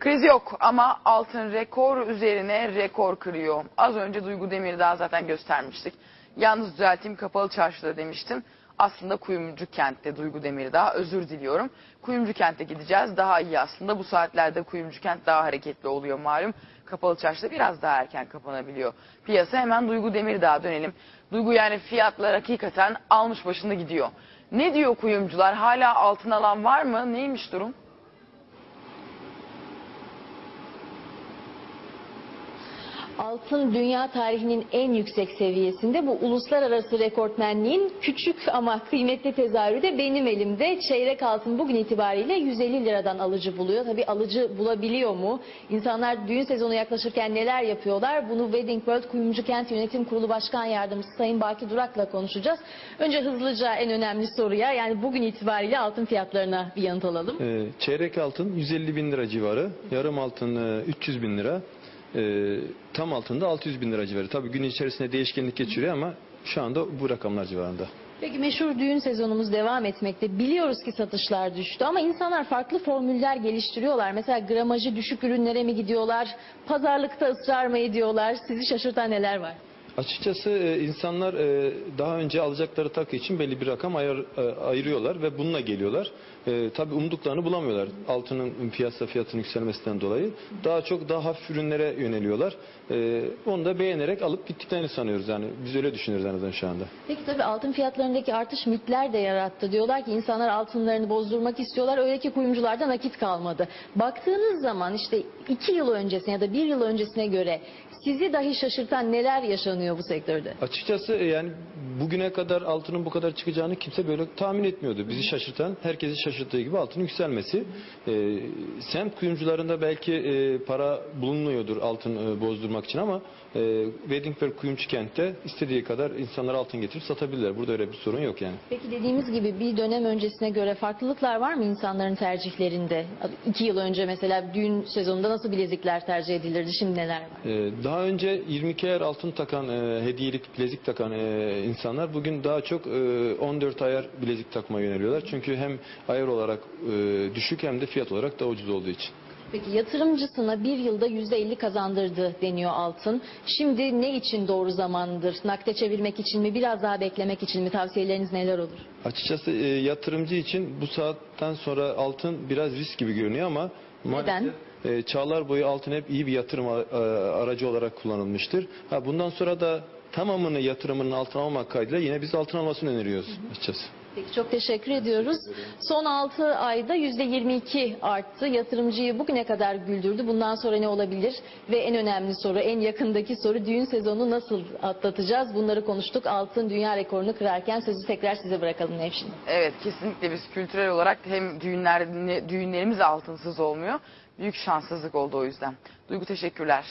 Kriz yok ama altın rekor üzerine rekor kırıyor. Az önce Duygu Demirdağ zaten göstermiştik. Yalnız düzelteyim kapalı çarşıda demiştim. Aslında Kuyumcu kentte Duygu Demirdağ özür diliyorum. Kuyumcu kente gideceğiz. Daha iyi aslında bu saatlerde Kuyumcu kent daha hareketli oluyor malum. Kapalı çarşıda biraz daha erken kapanabiliyor. Piyasa hemen Duygu Demirdağ'a dönelim. Duygu yani fiyatlar hakikaten almış başında gidiyor. Ne diyor kuyumcular? Hala altın alan var mı? Neymiş durum? Altın dünya tarihinin en yüksek seviyesinde bu uluslararası rekortmenliğin küçük ama kıymetli tezahürü de benim elimde. Çeyrek altın bugün itibariyle 150 liradan alıcı buluyor. Tabi alıcı bulabiliyor mu? İnsanlar düğün sezonu yaklaşırken neler yapıyorlar? Bunu Wedding World Kuyumcu Kent Yönetim Kurulu Başkan Yardımcısı Sayın Baki Durak'la konuşacağız. Önce hızlıca en önemli soruya yani bugün itibariyle altın fiyatlarına bir yanıt alalım. Ee, çeyrek altın 150 bin lira civarı, yarım altın e, 300 bin lira, e, tam altın da 600 bin lira civarı. Tabii gün içerisinde değişkenlik geçiriyor ama şu anda bu rakamlar civarında. Peki meşhur düğün sezonumuz devam etmekte. Biliyoruz ki satışlar düştü ama insanlar farklı formüller geliştiriyorlar. Mesela gramajı düşük ürünlere mi gidiyorlar? Pazarlıkta ısrar mı ediyorlar? Sizi şaşırtan neler var? Açıkçası e, insanlar e, daha önce alacakları takı için belli bir rakam ayır, e, ayırıyorlar ve bununla geliyorlar. Tabii umduklarını bulamıyorlar altının piyasa fiyatının yükselmesinden dolayı. Daha çok daha hafif ürünlere yöneliyorlar. Onu da beğenerek alıp gittiklerini sanıyoruz yani biz öyle düşünüyoruz en azından şu anda. Peki tabii altın fiyatlarındaki artış mitler de yarattı. Diyorlar ki insanlar altınlarını bozdurmak istiyorlar. Öyle ki kuyumcularda nakit kalmadı. Baktığınız zaman işte iki yıl öncesine ya da bir yıl öncesine göre sizi dahi şaşırtan neler yaşanıyor bu sektörde? Açıkçası e, yani bugüne kadar altının bu kadar çıkacağını kimse böyle tahmin etmiyordu. Bizi şaşırtan, herkesi şaşırttığı gibi altının yükselmesi. E, semt kuyumcularında belki e, para bulunmuyordur altın e, bozdurmak için ama e, Weddingberg kuyumcu kentte istediği kadar insanlar altın getirip satabilirler. Burada öyle bir sorun yok yani. Peki dediğimiz gibi bir dönem öncesine göre farklılıklar var mı insanların tercihlerinde? İki yıl önce mesela düğün sezonunda nasıl bilezikler tercih edilirdi? Şimdi neler var? E, daha önce 22 ayar altın takan, e, hediyelik bilezik takan e, insanlar bugün daha çok e, 14 ayar bilezik takmaya yöneliyorlar. Çünkü hem ayar olarak e, düşük hem de fiyat olarak daha ucuz olduğu için. Peki yatırımcısına bir yılda yüzde elli kazandırdı deniyor altın. Şimdi ne için doğru zamandır? Nakde çevirmek için mi? Biraz daha beklemek için mi? Tavsiyeleriniz neler olur? Açıkçası e, yatırımcı için bu saatten sonra altın biraz risk gibi görünüyor ama Neden? maalesef, e, çağlar boyu altın hep iyi bir yatırım e, aracı olarak kullanılmıştır. Ha, bundan sonra da tamamını yatırımının altına almak kaydıyla yine biz altın almasını öneriyoruz açıkçası. Peki çok teşekkür ediyoruz. Son 6 ayda yüzde 22 arttı. Yatırımcıyı bugüne kadar güldürdü. Bundan sonra ne olabilir? Ve en önemli soru, en yakındaki soru düğün sezonu nasıl atlatacağız? Bunları konuştuk. Altın dünya rekorunu kırarken sözü tekrar size bırakalım Nevşin. Evet kesinlikle biz kültürel olarak hem düğünler düğünlerimiz altınsız olmuyor. Büyük şanssızlık oldu o yüzden. Duygu teşekkürler.